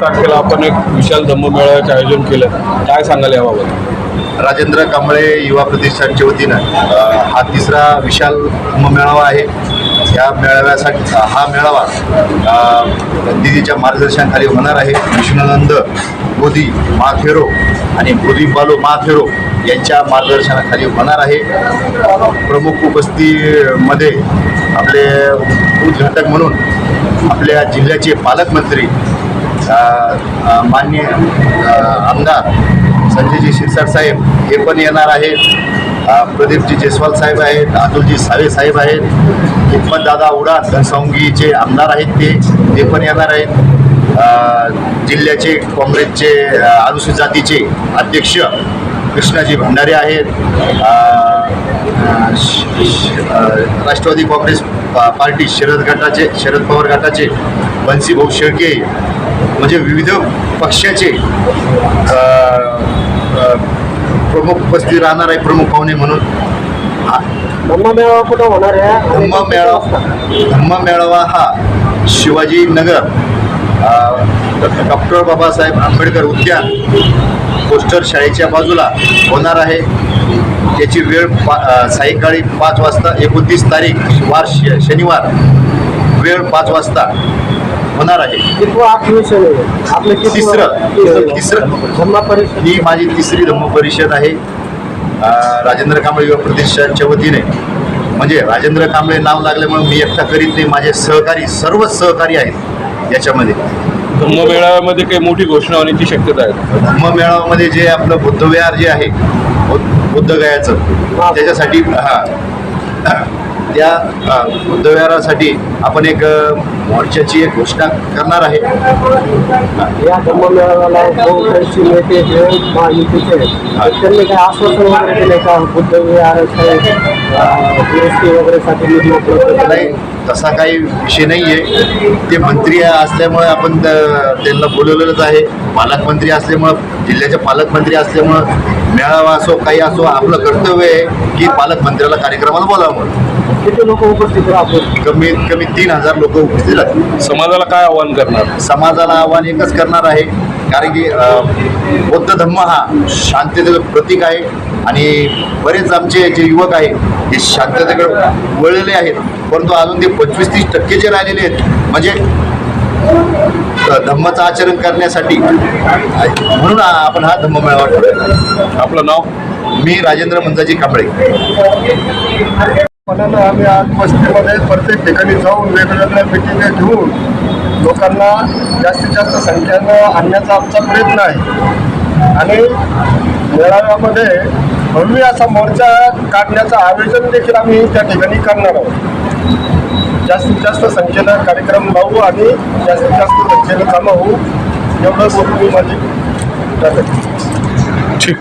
तारखेला आपण एक विशाल धम्म मेळाव्याचं आयोजन केलं. काय सांगाल याबाबत? राजेंद्र कांबळे युवा प्रतिष्ठानच्या वतीनं हा तिसरा विशाल मेळावा आहे. या मेळाव्यासाठी हा मेळावा दिदीच्या मार्गदर्शनाखाली होणार आहे. विष्णुनंद मोदी माथेरो आणि मोदी बालो माथेरो यांच्या मार्गदर्शनाखाली होणार आहे. प्रमुख उपस्थितीमध्ये आपले उद्घाटक म्हणून आपल्या जिल्ह्याचे पालकमंत्री मान्य आमदार संजयजी शिरसाट साहेब हे पण येणार आहेत. प्रदीपजी जयस्वाल साहेब आहेत अतुलजी सावे साहेब आहेत. हिम्मतदादा उडा घनसावंगीचे आमदार आहेत ते ते पण येणार आहेत. जिल्ह्याचे काँग्रेसचे अनुसूचित जातीचे अध्यक्ष कृष्णाजी भंडारे आहेत. श- श- राष्ट्रवादी काँग्रेस पा- पार्टी शरद गटाचे शरद पवार गटाचे बन्सीभाऊ शेळके म्हणजे विविध पक्षाचे प्रमुख उपस्थित राहणार आहे प्रमुख पाहुणे म्हणून. धम्म कुठं होणार आहे? धम्म मेळावा धम्म मेळावा हा शिवाजीनगर डॉक्टर बाबासाहेब आंबेडकर उद्यान पोस्टर शाळेच्या बाजूला होणार आहे. त्याची वेळ पा सायंकाळी पाच वाजता एकोणतीस तारीख वार शनिवार वेळ पाच वाजता. होणार आहे. तिसरं. तिसरं. ही माझी तिसरी धम्म परिषद आहे. राजेंद्र कांबळे युवा प्रतिष्ठानच्या वतीने. म्हणजे राजेंद्र कांबळे नाव लागल्यामुळे मी एकटा करीत नाही माझे सहकारी सर्वच सहकारी आहेत याच्यामध्ये. धम्म मेळाव्यामध्ये काही मोठी घोषणा होण्याची शक्यता आहे. धम्म मेळाव्यामध्ये जे आपलं बुद्धविहार जे आहे बुद्ध- बुद्धगयाचं त्याच्यासाठी हा. त्या बुद्धविहारासाठी आपण एक मोर्चाची एक घोषणा करणार आहे. या धम्म मेळाव्याला बहुतांशी नेते जे महायुतीचे त्यांनी काय आश्वासन वगैरे दिले का? बुद्ध विहार जीएसटी वगैरे साठी निधी उपलब्ध नाही. तसा काही विषय नाही आहे ते मंत्री असल्यामुळे आपण त- त्यांना बोलवलेलंच आहे. पालकमंत्री असल्यामुळं जिल्ह्याचे पालकमंत्री असल्यामुळं मेळावा असो काही असो आपलं कर्तव्य आहे की पालकमंत्र्याला कार्यक्रमाला बोलावं किती लोक उपस्थित राहतील कमीत कमी तीन हजार लोक उपस्थित राहतील समाजाला काय आव्हान करणार? समाजाला आव्हान एकच करणार आहे. कारण की बौद्ध धम्म हा शांततेचं प्रतीक आहे. आणि बरेच आमचे जे युवक आहेत ते शांततेकडे वळलेले आहेत परंतु अजून ते पंचवीस तीस टक्के जे राहिलेले आहेत म्हणजे धम्माचं आचरण करण्यासाठी म्हणून आपण हा धम्म मेळावा ठेवला आपलं नाव? मी राजेंद्र मंदाजी कांबळे. मनानं आम्ही आज वस्तीमध्ये प्रत्येक ठिकाणी जाऊन वेगवेगळ्या मिटिंगा घेऊन लोकांना जास्तीत जास्त संख्येनं आणण्याचा आमचा प्रयत्न आहे. आणि मेळाव्यामध्ये भव्य असा मोर्चा काढण्याचं आयोजन देखील आम्ही त्या ठिकाणी करणार आहोत. जास्तीत जास्त संख्येनं कार्यक्रम लावू आणि जास्तीत जास्त संख्येनं कामं होऊ एवढं बोलून मी माझी